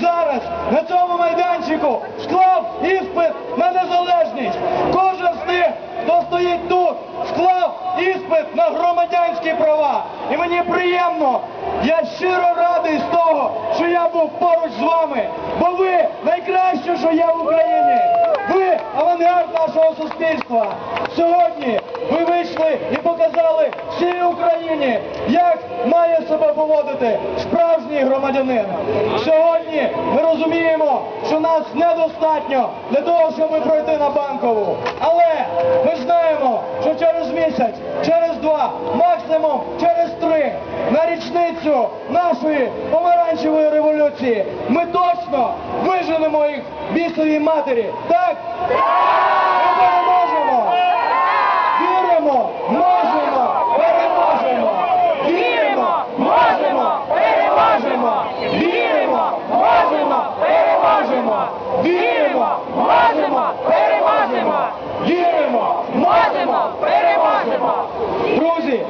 зараз на цьому майданчику склав іспит на незалежність. Кожен з тих, хто стоїть тут, склав іспит на громадянські права. І мені приємно, я щиро радий з того, що я був поруч з вами, бо ви найкраще, що є в Україні. Ви авангард нашого суспільства. Сьогодні ви і показали всій Україні, як має себе поводити справжній громадянин. Сьогодні ми розуміємо, що нас недостатньо для того, щоб пройти на банкову. Але ми знаємо, що через місяць, через два, максимум через три, на річницю нашої помаранчевої революції ми точно виженемо їх бісовій матері. Так? Ми переможемо! Віримо, можемо, переможемо! Віримо, можемо, переможемо! Віримо, можемо, переможемо! Віримо, можемо, переможемо! Віримо, Можемо, переможемо! Друзі,